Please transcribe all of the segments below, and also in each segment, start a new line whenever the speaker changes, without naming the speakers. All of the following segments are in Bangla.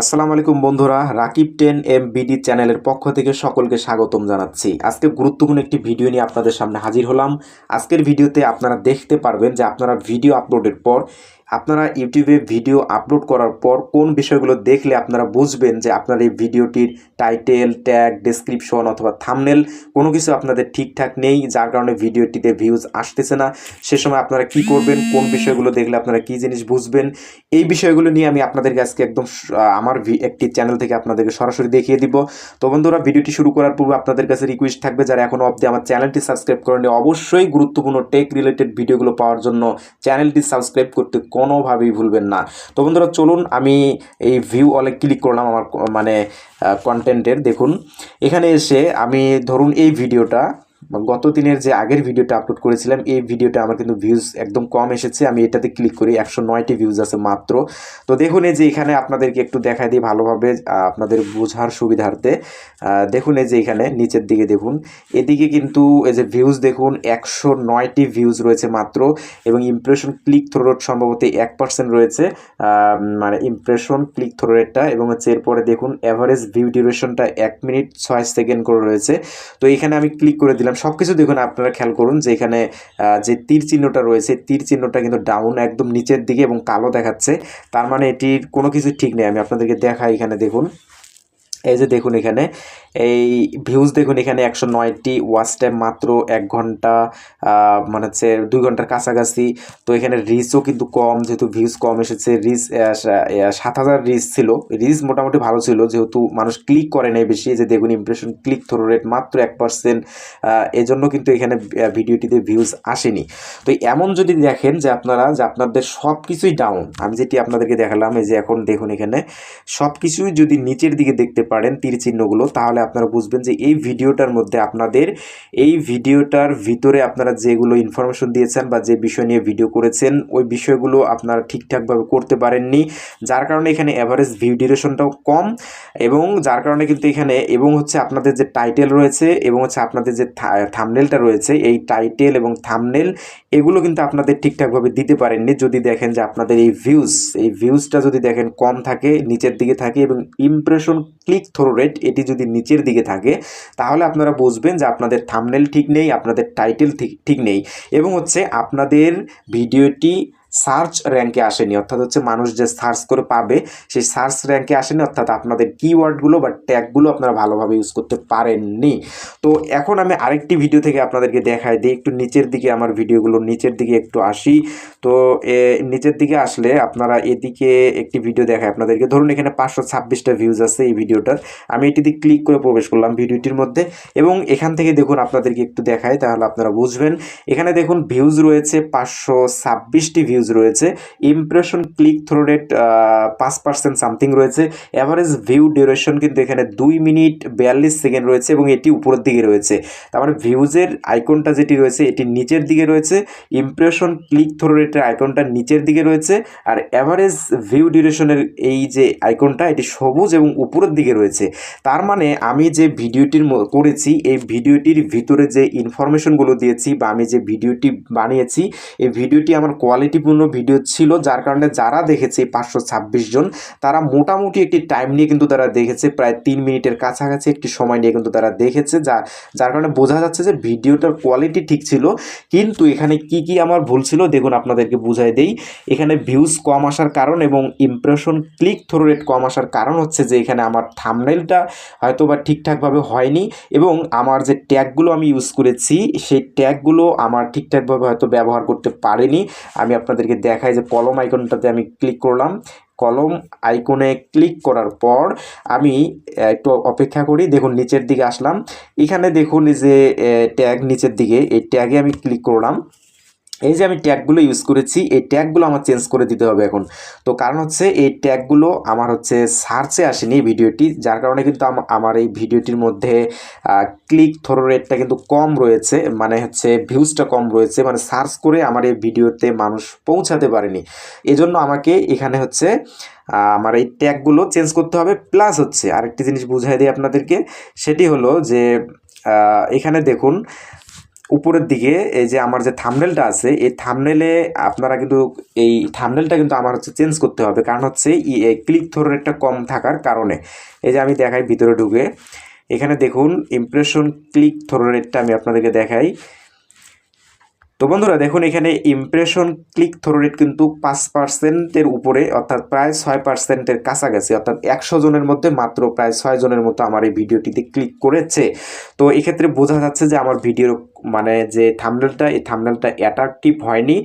আসসালামু আলাইকুম বন্ধুরা, রাকিব টেন এম বিডি চ্যানেলের পক্ষ থেকে সকলকে স্বাগতম জানাচ্ছি। আজকে গুরুত্বপূর্ণ একটি ভিডিও নিয়ে আপনাদের সামনে হাজির হলাম। আজকের ভিডিওতে আপনারা দেখতে পারবেন যে আপনারা ভিডিও আপলোডের পর আপনারা ইউটিউবে ভিডিও আপলোড করার পর কোন বিষয়গুলো দেখলে আপনারা বুঝবেন যে আপনার এই ভিডিওটির টাইটেল ট্যাগ ডেসক্রিপশন অথবা থামনেল কোনো কিছু আপনাদের ঠিকঠাক নেই, যার কারণে ভিডিওটিতে ভিউজ আসতেছে না। সে সময় আপনারা কি করবেন, কোন বিষয়গুলো দেখলে আপনারা কি জিনিস বুঝবেন, এই বিষয়গুলো নিয়ে আমি আপনাদেরকে আজকে একদম আমার একটি চ্যানেল থেকে আপনাদেরকে সরাসরি দেখিয়ে দিব। তো বন্ধুরা, ভিডিওটি শুরু করার পূর্বে আপনাদের কাছে রিকোয়েস্ট থাকবে, যারা এখনও অবধি আমার চ্যানেলটি সাবস্ক্রাইব করেনি অবশ্যই গুরুত্বপূর্ণ টেক রিলেটেড ভিডিওগুলো পাওয়ার জন্য চ্যানেলটি সাবস্ক্রাইব করতে কোনোভাবেই ভুলবেন না। তো বন্ধুরা, চলুন আমি এই ভিউ অলে ক্লিক করলাম আমার মানে কন্টেন্টের দেখুন, এখানে এসে আমি ধরুন এই ভিডিওটা গত দিনের যে আগের ভিডিওটা আপলোড করেছিলাম, এই ভিডিওটা আমার কিন্তু ভিউজ একদম কম এসেছে। আমি এটাতে ক্লিক করি, একশো নয়টি ভিউজ আছে মাত্র। তো দেখুন এই যে এখানে আপনাদেরকে একটু দেখাই দিই ভালোভাবে আপনাদের বোঝার সুবিধার্থে। দেখুন এই যে এখানে নিচের দিকে দেখুন, এদিকে কিন্তু এই যে ভিউজ দেখুন, একশো নয়টি ভিউজ রয়েছে মাত্র এবং ইমপ্রেশন ক্লিক থ্রো রেট সম্ভবত এক পার্সেন্ট রয়েছে। মানে ইমপ্রেশন ক্লিক থ্রো রেটটা এবং হচ্ছে এরপরে দেখুন অ্যাভারেজ ভিউ ডিউরেশনটা এক মিনিট ছয় সেকেন্ড করে রয়েছে। তো এখানে আমি ক্লিক করে দিলাম সব কিছু দেখুন, আপনারা খেয়াল করুন যে এখানে যে তীর চিহ্নটা রয়েছে, তীর চিহ্নটা কিন্তু ডাউন একদম নিচের দিকে এবং কালো দেখাচ্ছে। তার মানে এটির কোনো কিছু ঠিক নেই, আমি আপনাদেরকে দেখাই এখানে, দেখুন। এই যে দেখুন এখানে, এই ভিউজ দেখুন এখানে একশো নয়টি ওয়াচ টাইম মাত্র এক ঘণ্টা মানে হচ্ছে দুই ঘণ্টার কাছাকাছি। তো এখানে রিচও কিন্তু কম, যেহেতু ভিউজ কম এসেছে রিচ সাত হাজার রিচ ছিল। রিচ মোটামুটি ভালো ছিল, যেহেতু মানুষ ক্লিক করে নেই বেশি। যে দেখুন ইমপ্রেশন ক্লিক থ্রো রেট মাত্র এক পার্সেন্ট এজন্য কিন্তু এখানে ভিডিওটিতে ভিউজ আসেনি। তো এমন যদি দেখেন যে আপনারা, যে আপনাদের সব কিছুই ডাউন আমি যেটি আপনাদেরকে দেখালাম, এই যে এখন দেখুন এখানে সব কিছুই যদি নিচের দিকে দেখতে পারেন তীর চিহ্নগুলো তাহলে আপনারা বুঝবেন যে এই ভিডিওটার মধ্যে আপনাদের, এই ভিডিওটার ভিতরে আপনারা যেগুলো ইনফরমেশন দিয়েছেন বা যে বিষয় নিয়ে ভিডিও করেছেন, ওই বিষয়গুলো আপনারা ঠিকঠাকভাবে করতে পারেননি, যার কারণে এখানে অ্যাভারেজ ভিউ ডিউরেশনটাও কম এবং যার কারণে কিন্তু এখানে, এবং হচ্ছে আপনাদের যে টাইটেল রয়েছে এবং হচ্ছে আপনাদের যে থামনেলটা রয়েছে, এই টাইটেল এবং থামনেল এগুলো কিন্তু আপনাদের ঠিকঠাকভাবে দিতে পারেননি যদি দেখেন যে আপনাদের এই ভিউজ এই ভিউজটা যদি দেখেন কম থাকে, নিচের দিকে থাকে এবং ইমপ্রেশন ক্লিক থ্রো রেট এটি যদি নিচের দিকে থাকে, তাহলে আপনারা বুঝবেন যে আপনাদের থামনেল ঠিক নেই, আপনাদের টাইটেল ঠিক ঠিক নেই। এবং হচ্ছে আপনাদের ভিডিওটি সার্চ র্যাঙ্কে আসেনি অর্থাৎ হচ্ছে মানুষ যে সার্চ করে পাবে সেই সার্চ র্যাঙ্কে আসেনি অর্থাৎ আপনাদের কিওয়ার্ডগুলো বা ট্যাগগুলো আপনারা ভালোভাবে ইউজ করতে পারেননি। তো এখন আমি আরেকটি ভিডিও থেকে আপনাদেরকে দেখাই দিই একটু নিচের দিকে আমার ভিডিওগুলো নিচের দিকে একটু আসি। তো এ, নিচের দিকে আসলে আপনারা এদিকে একটি ভিডিও দেখায় আপনাদেরকে। ধরুন এখানে পাঁচশো ছাব্বিশটা ভিউজ আছে এই ভিডিওটার আমি এটিতে ক্লিক করে প্রবেশ করলাম ভিডিওটির মধ্যে এবং এখান থেকে দেখুন আপনাদেরকে একটু দেখায় তাহলে আপনারা বুঝবেন। এখানে দেখুন ভিউজ রয়েছে পাঁচশো ছাব্বিশটি ভিউজ রয়েছে ইমপ্রেশন ক্লিক থ্রো রেট পাঁচ পার্সেন্ট সামথিং রয়েছে অ্যাভারেজ ভিউ ডিউরেশন কিন্তু এখানে দুই মিনিট বিয়াল্লিশ সেকেন্ড রয়েছে এবং এটি উপরের দিকে রয়েছে। তার মানে ভিউজের আইকনটা যেটি রয়েছে, এটি নিচের দিকে রয়েছে ইমপ্রেশন ক্লিক থ্রো রেটের আইকনটা নিচের দিকে রয়েছে, আর অ্যাভারেজ ভিউ ডিউরেশনের এই যে আইকনটা এটি সবুজ এবং উপরের দিকে রয়েছে। তার মানে আমি যে ভিডিওটির করেছি, এই ভিডিওটির ভিতরে যে ইনফরমেশনগুলো দিয়েছি বা আমি যে ভিডিওটি বানিয়েছি, এই ভিডিওটি আমার কোয়ালিটিপূর্ণ ভিডিও ছিল, যার কারণে যারা দেখেছে পাঁচশো ছাব্বিশ জন, তারা মোটামুটি একটি টাইম নিয়ে কিন্তু তারা দেখেছে। প্রায় তিন মিনিটের কাছাকাছি একটি সময় নিয়ে কিন্তু তারা দেখেছে, যা, যার কারণে বোঝা যাচ্ছে যে ভিডিওটার কোয়ালিটি ঠিক ছিল। কিন্তু এখানে কি কি আমার ভুল ছিল, দেখুন আপনাদেরকে বুঝাই দেই। এখানে ভিউজ কম আসার কারণ এবং ইমপ্রেশন ক্লিক থ্রো রেট কম আসার কারণ হচ্ছে যে, এখানে আমার থামনেলটা হয়তো বা ঠিকঠাকভাবে হয়নি এবং আমার যে ট্যাগগুলো আমি ইউজ করেছি, সেই ট্যাগগুলো আমার ঠিকঠাকভাবে হয়তো ব্যবহার করতে পারিনি। আমি আপনাদেরকে দেখায় যে কলম আইকনটাতে আমি ক্লিক করলাম। কলম আইকনে ক্লিক করার পর আমি একটু অপেক্ষা করি, দেখুন নিচের দিকে আসলাম। এখানে দেখুন যে ট্যাগ নিচের দিকে, এই ট্যাগে আমি ক্লিক করলাম। এই যে আমি ট্যাগগুলো ইউজ করেছি, এই ট্যাগগুলো আমার চেঞ্জ করে দিতে হবে এখন। তো কারণ হচ্ছে, এই ট্যাগগুলো আমার হচ্ছে সার্চে আসেনি ভিডিওটি, যার কারণে কিন্তু আমার এই ভিডিওটির মধ্যে ক্লিক থ্রো রেটটা কিন্তু কম রয়েছে মানে হচ্ছে ভিউজটা কম রয়েছে মানে সার্চ করে আমার এই ভিডিওতে মানুষ পৌঁছাতে পারেনি। এজন্য আমাকে এখানে হচ্ছে আমার এই ট্যাগগুলো চেঞ্জ করতে হবে প্লাস হচ্ছে আরেকটি জিনিস বুঝাই দিই আপনাদেরকে, সেটি হলো যে এখানে দেখুন উপরের দিকে এই যে আমার যে থামনেলটা আছে, এই থামনেলে আপনারা কিন্তু এই থামনেলটা কিন্তু আমার হচ্ছে চেঞ্জ করতে হবে। কারণ হচ্ছে ক্লিক থ্রোর একটা কম থাকার কারণে। এই যে আমি দেখাই ভিতরে ঢুকে। এখানে দেখুন ইমপ্রেশন ক্লিক থ্রো রেটটা আমি আপনাদেরকে দেখাই। তো বন্ধুরা দেখুন এখানে ইমপ্রেশন ক্লিক থ্রো রেট কিন্তু পাঁচ পার্সেন্টের উপরে, অর্থাৎ প্রায় ছয় পার্সেন্টের কাছাকাছি, অর্থাৎ একশো জনের মধ্যে মাত্র প্রায় ছয় জনের মতো আমার এই ভিডিওটিতে ক্লিক করেছে। তো এক্ষেত্রে বোঝা যাচ্ছে যে আমার ভিডিওর মানে যে থামনেলটা এই থামনেলটা অ্যাট্রাকটিভ হয়নি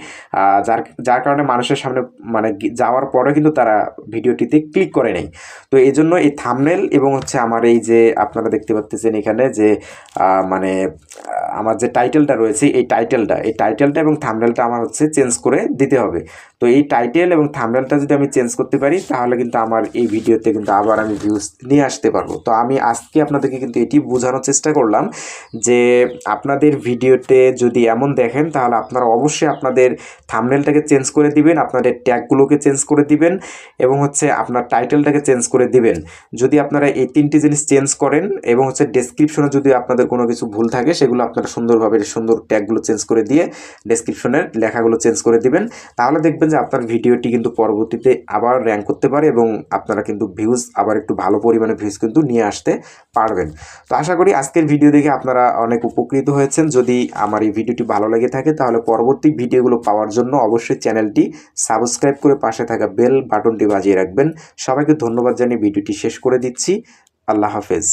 যার যার কারণে মানুষের সামনে মানে যাওয়ার পরে কিন্তু তারা ভিডিওটিতে ক্লিক করে নেই। তো এই জন্য এই থামনেল এবং হচ্ছে আমার এই যে আপনারা দেখতে পাচ্ছেন এখানে যে মানে আমার যে টাইটেলটা রয়েছে, এই টাইটেলটা এই টাইটেলটা এবং থামনেলটা আমার হচ্ছে চেঞ্জ করে দিতে হবে। তো এই টাইটেল এবং থামনেলটা যদি আমি চেঞ্জ করতে পারি, তাহলে কিন্তু আমার এই ভিডিওতে কিন্তু আবার আমি ভিউজ নিয়ে আসতে পারব। তো আমি আজকে আপনাদেরকে কিন্তু এটি বোঝানোর চেষ্টা করলাম যে আপনাদের ভিডিওতে যদি এমন দেখেন, তাহলে আপনারা অবশ্যই আপনাদের থামনেলটাকে চেঞ্জ করে দিবেন, আপনাদের ট্যাগগুলোকে চেঞ্জ করে দিবেন এবং হচ্ছে আপনার টাইটেলটাকে চেঞ্জ করে দিবেন। যদি আপনারা এই তিনটি জিনিস চেঞ্জ করেন এবং হচ্ছে ডেসক্রিপশনে যদি আপনাদের কোনো কিছু ভুল থাকে, সেগুলো আপনারা সুন্দরভাবে সুন্দর ট্যাগগুলো চেঞ্জ করে দিয়ে ডেসক্রিপশনের লেখাগুলো চেঞ্জ করে দিবেন। তাহলে দেখবেন যে আপনার ভিডিওটি কিন্তু পরবর্তীতে আবার র্যাঙ্ক করতে পারে এবং আপনারা কিন্তু ভিউজ আবার একটু ভালো পরিমাণে ভিউজ কিন্তু নিয়ে আসতে পারবেন। তো আশা করি আজকের ভিডিও দেখে আপনারা অনেক উপকৃত হয়েছেন। যদি আমার এই ভিডিওটি ভালো লেগে থাকে, তাহলে পরবর্তী ভিডিওগুলো পাওয়ার জন্য অবশ্যই চ্যানেলটি সাবস্ক্রাইব করে পাশে থাকা বেল বাটনটি বাজিয়ে রাখবেন। সবাইকে ধন্যবাদ জানিয়ে ভিডিওটি শেষ করে দিচ্ছি। আল্লাহ হাফেজ।